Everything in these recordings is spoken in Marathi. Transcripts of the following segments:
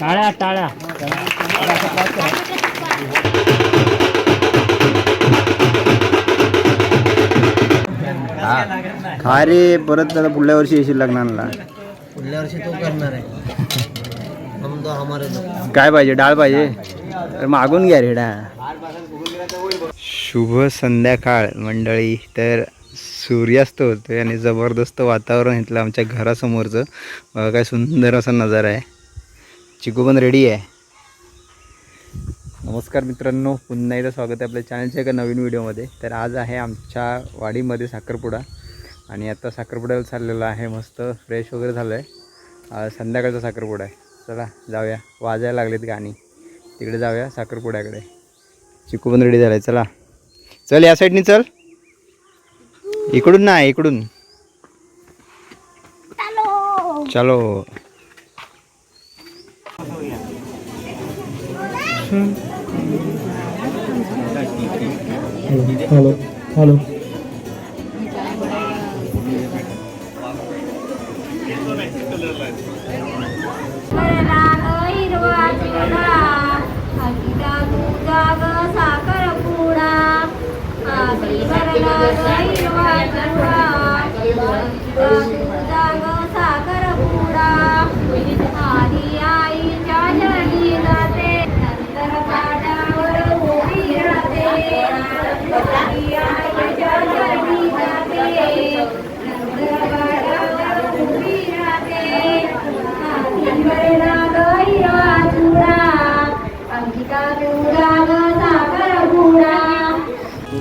टाळ्या टाळ्या खा रे परत आता पुढल्या वर्षी येशील लग्नाला. पुढल्या वर्षी तो करणार आहे. काय पाहिजे? डाळ पाहिजे? मागून घ्या रे डाळ शुभ संध्याकाळ मंडळी. तर सूर्यास्त होतोय आणि जबरदस्त वातावरण इथलं आमच्या घरासमोरचं. काय सुंदर असा नजारा आहे. चिकू पण रेडी आहे. नमस्कार मित्रांनो पुन्हा एकदा स्वागत आहे आपल्या चॅनलच्या एका नवीन व्हिडिओमध्ये. तर आज आहे आमच्या वाडीमध्ये साखरपुडा. आणि आता साखरपुड्याला चाललेला आहे मस्त फ्रेश वगैरे झालं आहे संध्याकाळचा साखरपुडा आहे. चला जाऊया. वाजायला लागलेत गाणी. तिकडे जाऊया साखरपुड्याकडे. चिकू पण रेडी झाला आहे चला. चल या साईडनी चल. इकडून ना इकडून. चलो. Hello hello Thank you.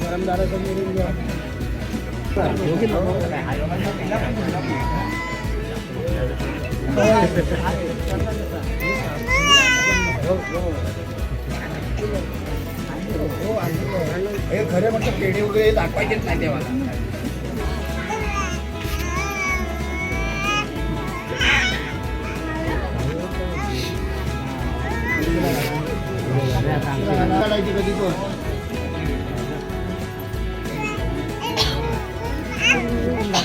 Dalam darah sendiri juga. रे खरे म्हणजे पेढे वगैरे दाखवायचेच नाही देवाला कधी पण.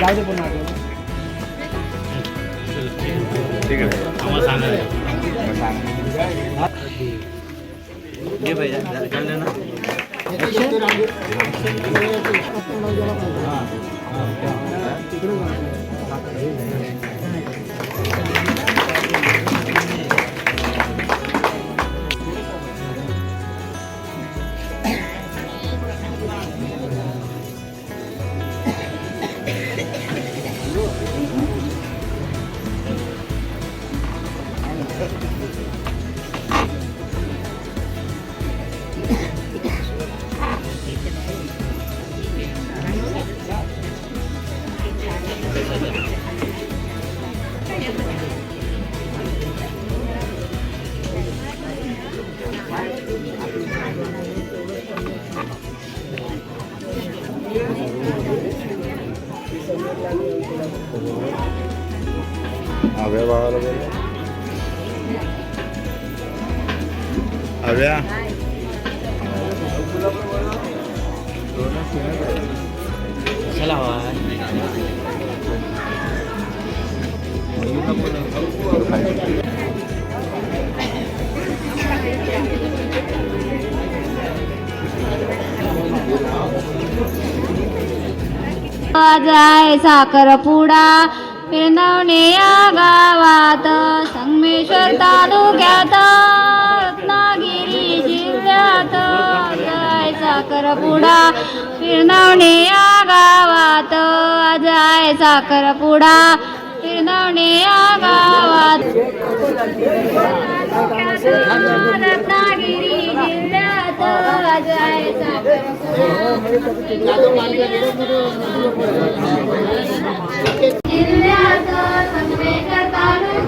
जाऊ दे पण आधी ठीक आहे आम्हाला सांगा घे भाई चाललं ना तिकडे అవే బాగా అవే చాలా जाय साखरपुडा पिरनवणे या गावात संगमेश्वर तालुक्यात रत्नागिरी जिल्ह्यात. जाय साखरपुडा पिरनवणे या गावात जाय साखरपुडा पिरनवणे या गावात रत्नागिरी राजा आहे. हिरव्या करता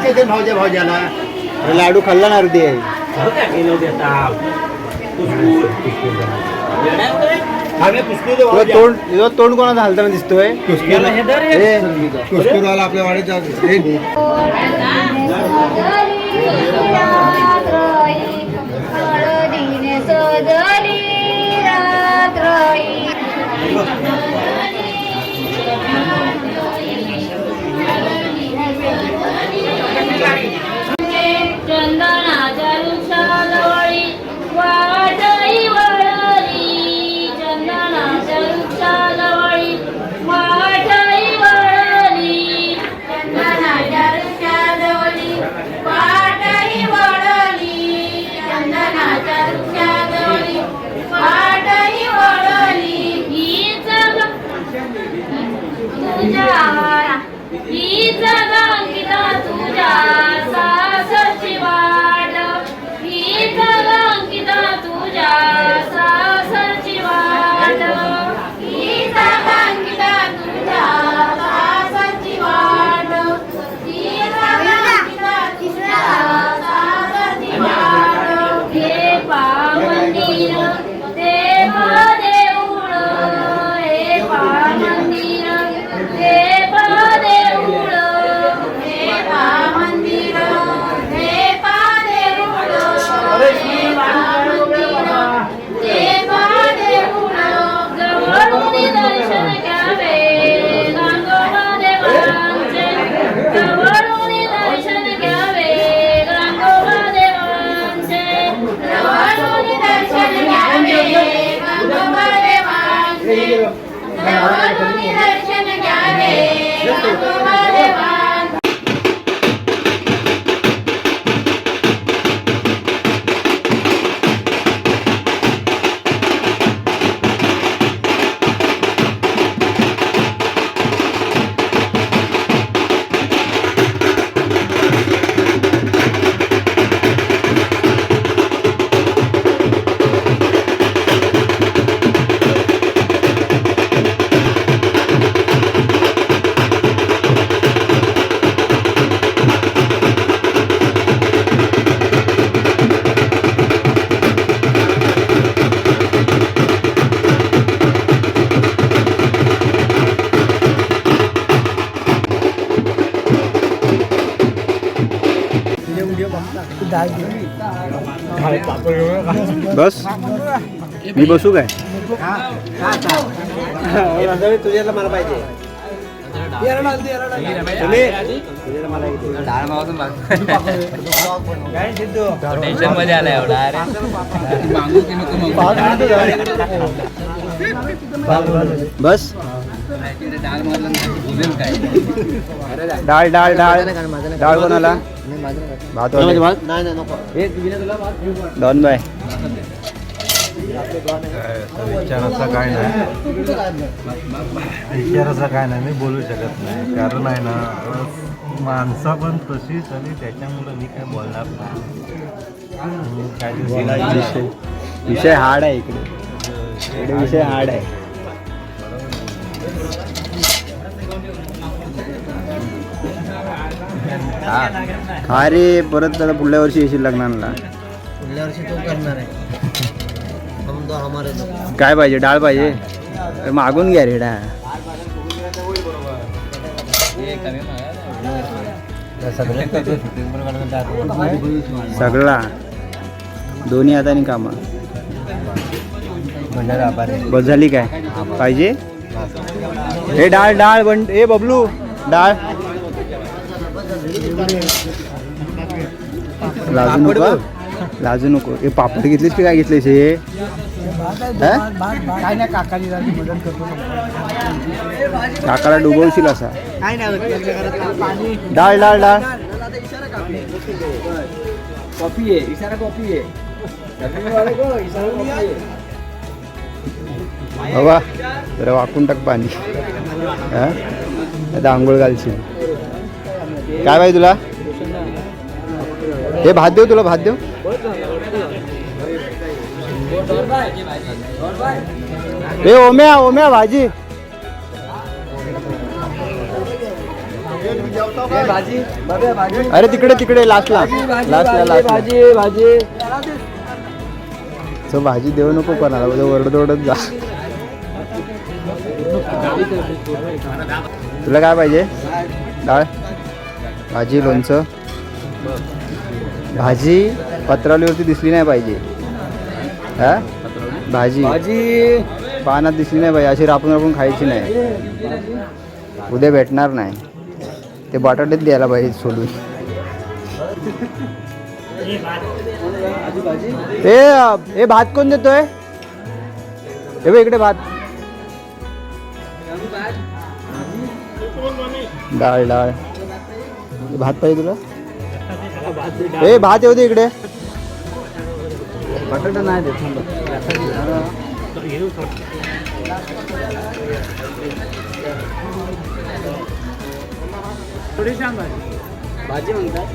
खायचे ते भावजा भावजाला अरे लाडू खाल्ला ना अर्धी आहे तोंड तोंड कोणाला हलताना दिसतोय? कुस्तीवाला आपल्या वाडीत बस. मी बसू काय? तुझ्याला मला पाहिजे टेन्शनमध्ये आला एवढा अरे. बस. डाळ डाळ डाळ. डाळ कोणाला भात वाले. नाही नाही नको दोन बाय. विचाराचा काय नाही. विचाराचा काय नाही मी बोलू शकत नाही. कारण आहे ना माणसं पण तशीच आणि त्याच्यामुळं मी काय बोलणार नाही. काय विषय. हार्ड आहे इकडे. इकडे विषय हार्ड आहे. खा रे परत आता पुढल्या वर्षी येशील लग्नाला. पुढल्या वर्षी तो करणार आहे. काय पाहिजे? डाळ पाहिजे? अरे मागून घ्या रे डाळ. सगळा. दोन्ही हाताने कामा. बस झाली काय? पाहिजे? हे डाळ डाळ बंड ए बबलू डाळ. लाजू नको लाजू नको. हे पापड घेतलीस की काय घेतलीस हे? हा? काकाला डुबवशील असा. डाळ डाळ डाळ. बाबा जरा वाकून टाक पाणी. हा? आता आंघोळ घालशील. काय पाहिजे तुला? हे भात देऊ तुला भात देऊ? हे ओम्या ओम्या भाजी. अरे तिकडे तिकडे लास्टला लास्टला भाजी भाजी सो भाजी देऊ नको कोणाला उद्या ओरडत ओरडत जा. तुला काय पाहिजे? डाळ? भाजी लोणचं. भाजी पत्रावलीवरती दिसली नाही पाहिजे. हा? भाजी. पानात दिसली नाही पाहिजे. अशी रापून रापून खायची नाही. उद्या भेटणार नाही. ते बटाटेच द्यायला पाहिजे सोडून ए हे भात कोण देतोय? हे बघ इकडे भात. डाळ डाळ. भात पाहिजे तुला? ए भात येऊ दे इकडे. बटाटा नाही देत भाजी म्हणतात.